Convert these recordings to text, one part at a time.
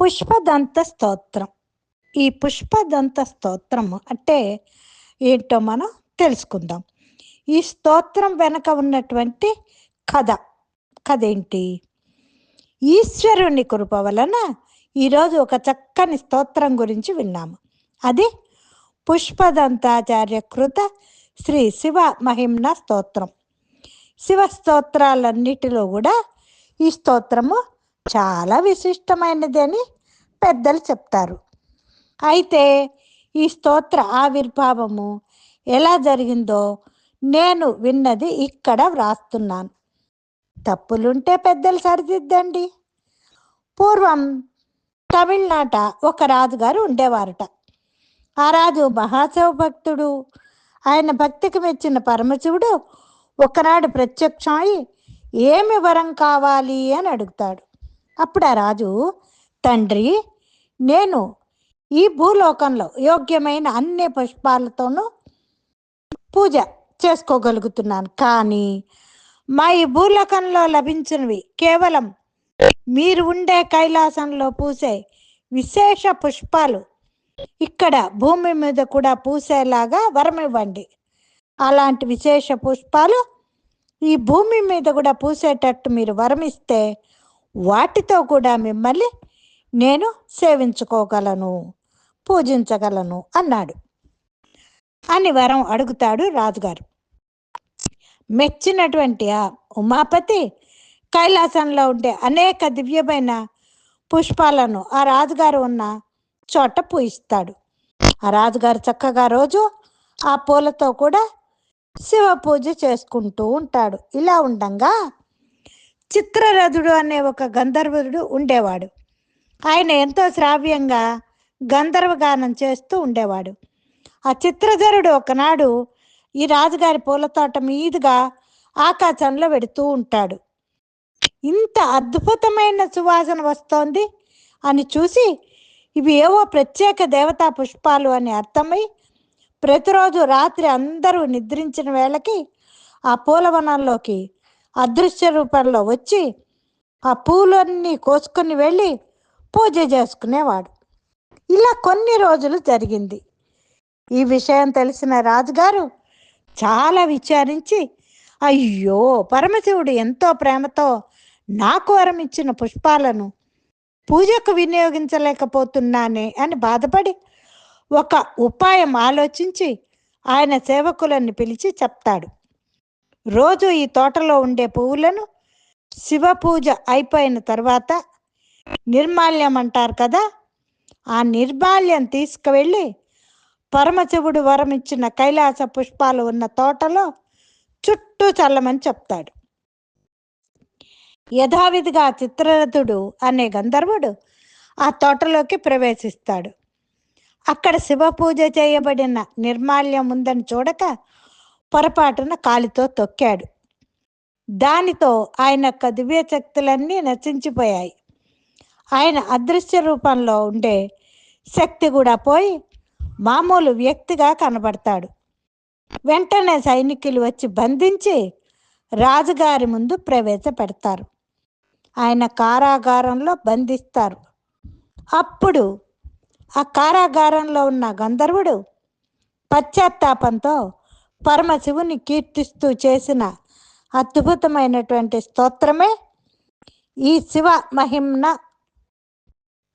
పుష్పదంత స్తోత్రం ఈ పుష్పదంత స్తోత్రం అంటే ఏంటో మనం తెలుసుకుందాం. ఈ స్తోత్రం వెనక ఉన్నటువంటి కథ. కథ ఏంటి ఈశ్వరుని కృప వలన ఈరోజు ఒక చక్కని స్తోత్రం గురించి విన్నాము అది పుష్పదంతాచార్య కృత శ్రీ శివ మహిమ్న స్తోత్రం. శివ స్తోత్రాలన్నిటిలో కూడా ఈ స్తోత్రము చాలా విశిష్టమైనది అని పెద్దలు చెప్తారు. అయితే ఈ స్తోత్ర ఆవిర్భావము ఎలా జరిగిందో నేను విన్నది ఇక్కడ వ్రాస్తున్నాను. తప్పులుంటే పెద్దలు సరిదిద్దండి. పూర్వం తమిళనాట ఒక రాజుగారు ఉండేవారట. ఆ రాజు మహాశివ భక్తుడు. ఆయన భక్తికి మెచ్చిన పరమశివుడు. ఒకనాడు ప్రత్యక్షమై ఏమి వరం కావాలి? అని అడుగుతాడు. అప్పుడు ఆ రాజు? తండ్రి నేను ఈ భూలోకంలో యోగ్యమైన అన్ని పుష్పాలతోనూ పూజ చేసుకోగలుగుతున్నాను. కానీ మా ఈ భూలోకంలో లభించినవి కేవలం మీరు ఉండే కైలాసంలో పూసే విశేష పుష్పాలు. ఇక్కడ భూమి మీద కూడా పూసేలాగా వరం ఇవ్వండి. అలాంటి విశేష పుష్పాలు ఈ భూమి మీద కూడా పూసేటట్టు మీరు వరమిస్తే వాటితో కూడా మిమ్మల్ని నేను సేవించుకోగలను పూజించగలను అన్నాడు. అని వరం అడుగుతాడు రాజుగారు. మెచ్చినటువంటి ఆ ఉమాపతి కైలాసంలో ఉండే అనేక దివ్యమైన పుష్పాలను ఆ రాజుగారు ఉన్న చోట పూయిస్తాడు ఆ రాజుగారు చక్కగా రోజు ఆ పూలతో కూడా శివ పూజ చేసుకుంటూ ఉంటాడు. ఇలా ఉండంగా చిత్రరథుడు అనే ఒక గంధర్వుడు ఉండేవాడు. ఆయన ఎంతో శ్రావ్యంగా గంధర్వగానం చేస్తూ ఉండేవాడు. ఆ చిత్రధరుడు ఒకనాడు ఈ రాజుగారి పూల తోట మీదుగా ఆకాశంలో వెడుతూ ఉంటాడు. ఇంత అద్భుతమైన సువాసన వస్తోంది అని చూసి ఇవి ఏవో ప్రత్యేక దేవతా పుష్పాలు అని అర్థమై ప్రతిరోజు రాత్రి అందరూ నిద్రించిన వేళకి ఆ పూలవనంలోకి అదృశ్య రూపంలో వచ్చి ఆ పూలన్నీ కోసుకొని వెళ్ళి పూజ చేసుకునేవాడు. ఇలా కొన్ని రోజులు జరిగింది. ఈ విషయం తెలిసిన రాజుగారు చాలా విచారించి అయ్యో పరమశివుడు ఎంతో ప్రేమతో నాకు వరం ఇచ్చిన పుష్పాలను పూజకు వినియోగించలేకపోతున్నానే అని బాధపడి ఒక ఉపాయం ఆలోచించి ఆయన సేవకులను పిలిచి చెప్తాడు. రోజు ఈ తోటలో ఉండే పువ్వులను శివ పూజ అయిపోయిన తర్వాత నిర్మాల్యం అంటారు కదా ఆ నిర్మాల్యం తీసుకువెళ్ళి పరమశివుడు వరం ఇచ్చిన కైలాస పుష్పాలు ఉన్న తోటలో చుట్టూ చల్లమని చెప్తాడు. యథావిధిగా చిత్రరథుడు అనే గంధర్వుడు ఆ తోటలోకి ప్రవేశిస్తాడు. అక్కడ శివ పూజ చేయబడిన నిర్మాల్యం ఉందని చూడక పొరపాటున కాలితో తొక్కాడు. దానితో ఆయన యొక్క దివ్య శక్తులన్నీ నశించిపోయాయి. ఆయన అదృశ్య రూపంలో ఉండే శక్తి కూడా పోయి మామూలు వ్యక్తిగా కనబడతాడు. వెంటనే సైనికులు వచ్చి బంధించి రాజుగారి ముందు ప్రవేశపెడతారు. ఆయన కారాగారంలో బంధిస్తారు. అప్పుడు ఆ కారాగారంలో ఉన్న గంధర్వుడు పశ్చాత్తాపంతో పరమశివుని కీర్తిస్తూ చేసిన అద్భుతమైనటువంటి స్తోత్రమే ఈ శివ మహిమ్న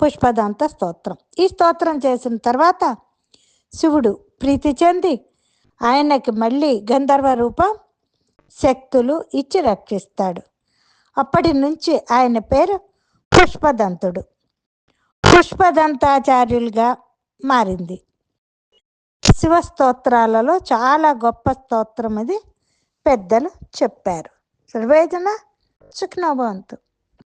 పుష్పదంత స్తోత్రం. ఈ స్తోత్రం చేసిన తర్వాత శివుడు ప్రీతి చెంది ఆయనకి మళ్ళీ గంధర్వ రూపం శక్తులు ఇచ్చి రక్షిస్తాడు. అప్పటి నుంచి ఆయన పేరు పుష్పదంతుడు. పుష్పదంతాచార్యులుగా మారింది. శివ స్తోత్రాలలో చాలా గొప్ప స్తోత్రం అది. పెద్దలు చెప్పారు. సర్వేజన సుఖ్నోభవంతు.